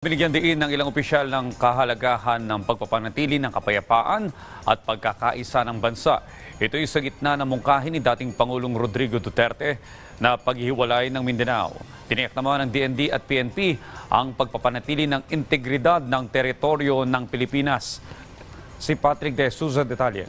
Binigyan diin ng ilang opisyal ng kahalagahan ng pagpapanatili ng kapayapaan at pagkakaisa ng bansa. Ito ay sa gitna ng mungkahin ni dating Pangulong Rodrigo Duterte na paghihiwalay ng Mindanao. Tiniyak naman ng DND at PNP ang pagpapanatili ng integridad ng teritoryo ng Pilipinas. Si Patrick De Souza detalye.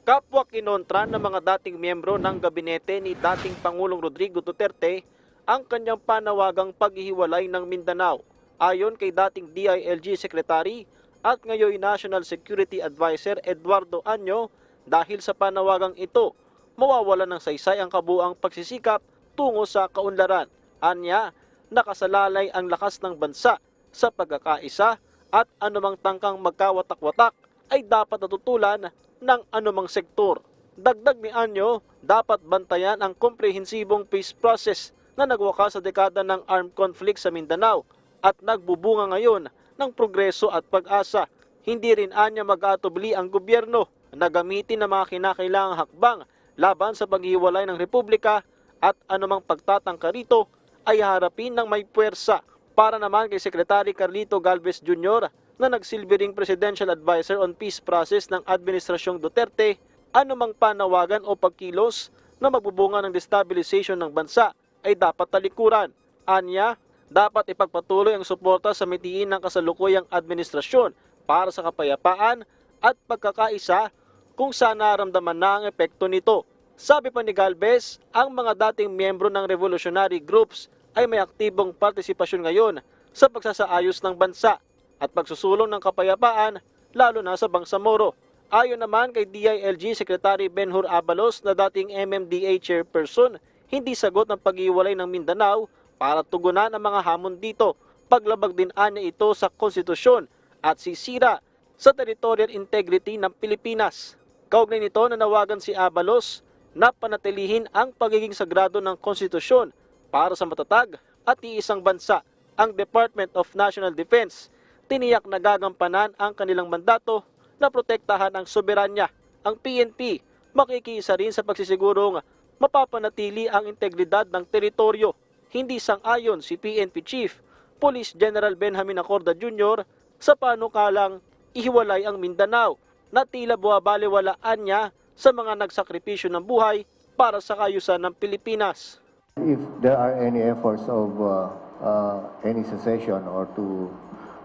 Kapwa kinontra ng mga dating miyembro ng gabinete ni dating Pangulong Rodrigo Duterte ang kanyang panawagang paghihiwalay ng Mindanao ayon kay dating DILG Secretary at ngayon National Security Advisor Eduardo Anyo dahil sa panawagang ito mawawala ng saysay ang kabuang pagsisikap tungo sa kaunlaran. Anya, nakasalalay ang lakas ng bansa sa pagkakaisa at anumang tangkang magkawatak-watak ay dapat natutulan ng anumang sektor. Dagdag ni Anyo, dapat bantayan ang komprehensibong peace process na nagwakas sa dekada ng armed conflict sa Mindanao at nagbubunga ngayon ng progreso at pag-asa. Hindi rin anya mag-atubli ang gobyerno na gamitin ang mga kinakailangang hakbang laban sa paghiwalay ng republika at anumang pagtatangka rito ay harapin ng may puwersa para naman kay Secretary Carlito Galvez Jr. na nagsilbing Presidential Advisor on Peace Process ng Administrasyong Duterte, anumang panawagan o pagkilos na magbubunga ng destabilization ng bansa ay dapat talikuran. Anya, dapat ipagpatuloy ang suporta sa mitiin ng kasalukuyang administrasyon para sa kapayapaan at pagkakaisa kung saan naramdaman na ang epekto nito. Sabi pa ni Galvez, ang mga dating miyembro ng revolutionary groups ay may aktibong partisipasyon ngayon sa pagsasaayos ng bansa at pagsusulong ng kapayapaan lalo na sa Bangsamoro. Ayon naman kay DILG Secretary Benhur Abalos na dating MMDA chairperson, hindi sagot ng pag-iwalay ng Mindanao para tugunan ang mga hamon dito. Paglabag din anya ito sa konstitusyon at sisira sa territorial integrity ng Pilipinas. Kaugnay nito nanawagan si Abalos na panatilihin ang pagiging sagrado ng konstitusyon para sa matatag at iisang bansa. Ang Department of National Defense tiniyak na gagampanan ang kanilang mandato na protektahan ang soberanya. Ang PNP makikisa rin sa pagsisigurong mapapanatili ang integridad ng teritoryo. Hindi sang-ayon si PNP Chief Police General Benjamin Acorda Jr. sa panukalang ihiwalay ang Mindanao na tila buwabaliwalaan niya sa mga nagsakripisyo ng buhay para sa kayusan ng Pilipinas. If there are any efforts of uh, uh, any secession or to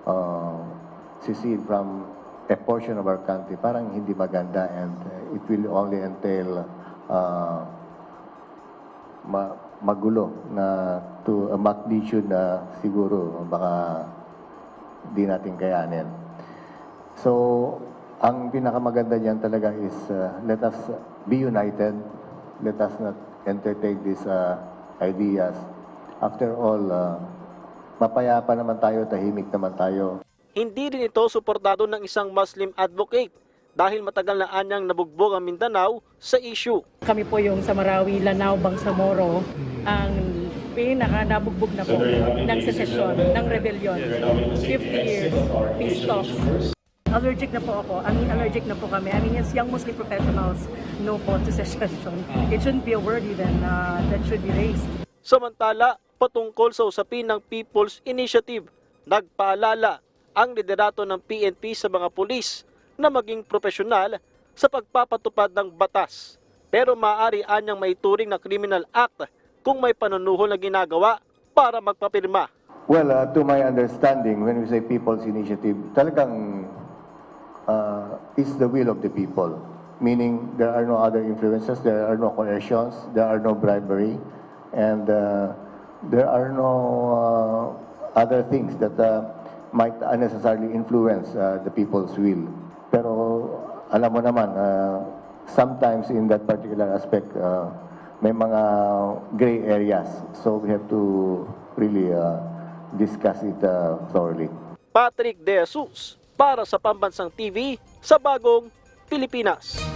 uh, secede from a portion of our country, parang hindi maganda and it will only entail uh, ma- magulo na to a magnitude na siguro baka di natin kayanin. So, ang pinakamaganda niyan talaga is uh, let us be united. Let us not entertain these uh, ideas. After all, uh, mapayapa naman tayo, tahimik naman tayo. Hindi rin ito suportado ng isang Muslim advocate dahil matagal na anyang nabugbog ang Mindanao sa issue. Kami po yung sa Marawi, Lanao, Bangsamoro, ang pinaka nabugbog na po ng secession, ng rebellion. 50 years, peace talks. Allergic na po ako. I mean, allergic na po kami. I mean, as young Muslim professionals, no po to secession. It shouldn't be a word even uh, that should be raised. Samantala, patungkol sa usapin ng People's Initiative, nagpaalala ang liderato ng PNP sa mga pulis na maging profesional sa pagpapatupad ng batas. Pero maaari anyang maituring na criminal act kung may panunuhol na ginagawa para magpapirma. Well, uh, to my understanding, when we say people's initiative, talagang uh, is the will of the people. Meaning, there are no other influences, there are no coercions, there are no bribery, and uh, there are no uh, other things that uh, might unnecessarily influence uh, the people's will. Pero alam mo naman, uh, sometimes in that particular aspect, uh, may mga gray areas. So we have to really uh, discuss it uh, thoroughly. Patrick De Jesus para sa Pambansang TV sa Bagong Pilipinas.